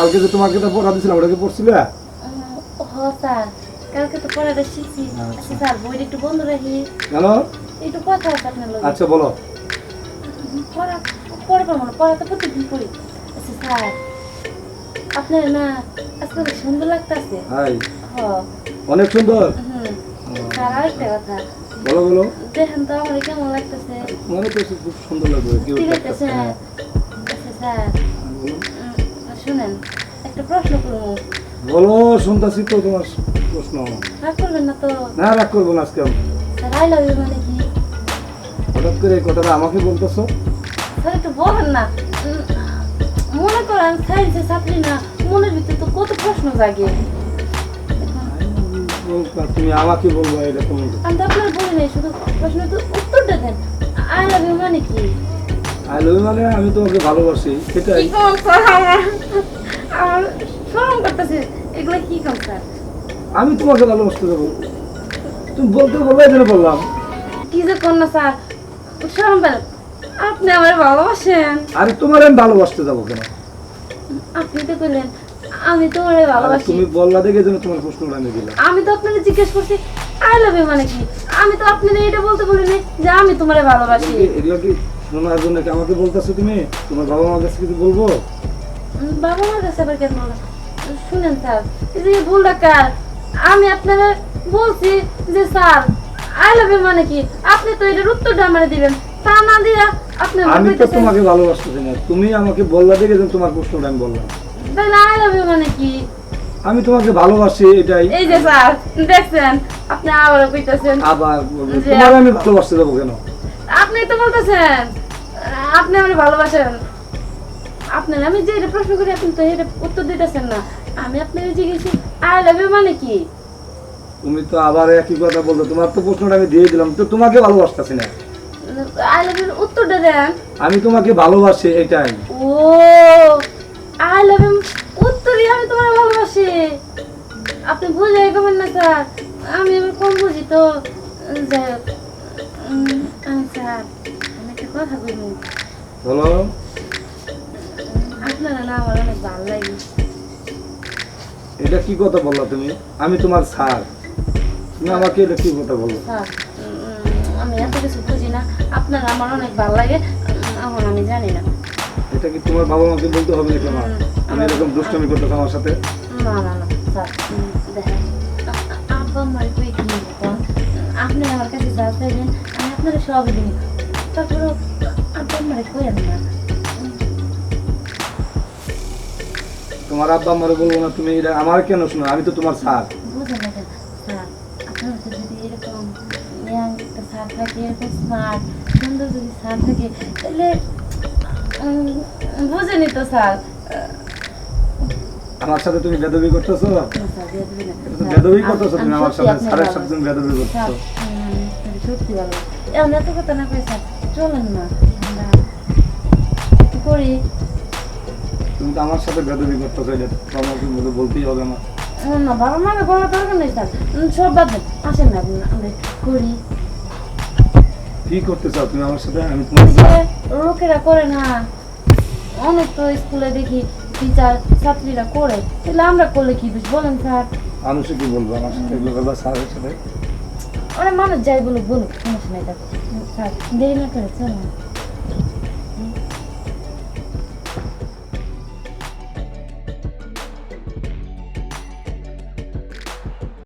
কালকে যে তোমাকে তো পড়া দিছিলাম ওটাকে পড়ছিলে? হ স্যার। কালকে তো পড়াটা শিখছি আচ্ছা। স্যার বইটা একটু বন্ধ রাখি। কেন? একটু কথা আছে আপনার লোক আচ্ছা বলো। পড়া পড়ে না পড়া তো প্রতিদিন পড়ি। আচ্ছা স্যার আপনার না আজকে সুন্দর লাগতেছে। হাই। অনেক সুন্দর? স্যার আরেকটা কথা। বলো বলো। দেখেন তো আমার কেমন লাগতেছে। মনে করছি খুব সুন্দর লাগবে ঠিক আছে বলো শুনতেছি তো তোমার প্রশ্ন। রাগ করবেন না তো। না রাগ করব না আজকে। স্যার আই লাভ ইউ মানে কি? হঠাৎ করে এই কথাটা আমাকে বলতেছো? স্যার একটু বলেন না। মনে করেন সায়েন্সের ছাত্রী না মনের ভিতরে তো কত প্রশ্ন জাগে। তুমি আমাকে বলব এরকম। আমি তো আপনার বলি নাই শুধু প্রশ্ন তো উত্তরটা দেন। আই লাভ ইউ মানে কি? আই লভ মানে আমি তোমাকে ভালোবাসি সেটাই। এগুলো কি কম স্যার? আমি তোমাকে ভালোবাসতে যাব তুমি বলতে বললে জন্য বললাম। কি যে কোন না স্যার শরম আপনি আমার ভালোবাসেন। আরে তোমার আমি ভালোবাসতে যাব কেন? আপনি তো কইলেন আমি আরে ভালোবাসি। তুমি বললা দেখে যেন তোমার প্রশ্নটা আমি দিলাম। আমি তো আপনাকে জিজ্ঞেস করছি আই লাভ ইউ মানে কি? আমি তো আপনাকে এটা বলতে বলিনি যে আমি তোমারে ভালোবাসি। এগুলো কি? শোনার জন্য কি আমাকে বলতেছো তুমি? তোমার বাবা মার কাছে কিছু বলব? বাবা মার কাছে আবার কেন? শুনেন স্যার এই যে ভুল ডাকার আমি আপনারা বলছি যে স্যার আই লাভ ইউ মানে কি? আপনি তো এটার উত্তরটা আমার দিবেন। তা না দিয়া আপনি আমি তো তোমাকে ভালোবাসতেছি না। তুমি আমাকে বললা দেখে তোমার প্রশ্নটা আমি বললাম। তাহলে আই লাভ ইউ মানে কি? আমি তোমাকে ভালোবাসি এটাই। এই যে স্যার দেখছেন? আপনি আবারও কইতেছেন আবার তোমার আমি ভালোবাসতে কেন? আপনি তো বলতেছেন আপনি আমার ভালোবাসেন। আপনার আমি যে এটা প্রশ্ন করি আপনি তো এটা উত্তর দিতেছেন না। আমি আপনাকে জিজ্ঞেসি আই লাভ ইউ মানে কি? তুমি তো আবার একই কথা বলছো। তোমার তো প্রশ্নটা আমি দিয়ে দিলাম। তো তোমাকে ভালোবাসতেছি না। আই লাভ ইউর উত্তরটা দেন। আমি তোমাকে ভালোবাসি এটাই। ও আই লাভ ইউ উত্তরই আমি তোমার ভালোবাসি। আপনি বুঝে গেবেন না স্যার। আমি কম বুঝি তো। যাই হোক। স্যার আমি একটা কথা বলব বলো। আপনারা না আমার অনেক ভালো লাগে। এটা কি কথা বললা তুমি? আমি তোমার স্যার। তুমি আমাকে এটা কি কথা বলল? স্যার আমি এত কিছু বুঝি না। আপনার আমার অনেক ভালো লাগে এখন আমি জানি না। এটা কি তোমার বাবা মাকে বলতে হবে নাকি আমার? আমি এরকম দুষ্টামি করতেছো আমার সাথে? না না না স্যার দেখেন আব্বা আমার কই কি আপনি আমার কাছে যা চাইবেন আমি আপনাকে সবই দিন তারপরে আব্বা আমার কই না। তোমার আব্বা আমারে বলব না তুমি এটা আমার কেন শোনো? আমি তো তোমার স্যার। বুঝেন না স্যার। আপনার কাছে যদি এরকম ইয়াং একটা স্যার থাকে এরকম স্মার্ট সুন্দর যদি স্যার থাকে তাহলে বুঝেনি তো স্যার। আমার সাথে তুমি বেদবি করতেছো? বেদবি করতেছো তুমি আমার সাথে। স্যারের সাথে তুমি বেদবি করতেছো। সত্যি ভালো এমন এত কথা না কই স্যার চলেন না। করি। তুমি তো আমার সাথে বেদবি করতেছো এটা তো আমাকে বলে বলতেই হবে আমার না বাবা বলার দরকার নেই স্যার। সব বাদ দেন। আসেন না আপনি, আমরা করি। কি করতে চাও তুমি আমার সাথে? আমি তোমার। লোকেরা করে না অনেক তো স্কুলে দেখি টিচার ছাত্রীরা করে। তাহলে আমরা করলে কি দোষ বলেন স্যার। মানুষে কি বলব আমার সাথে এগুলো করবা স্যারের সাথে। অনেক মানুষ যাই বলুক বলুক সমস্যা নাই স্যার দেরি না করে চলুন।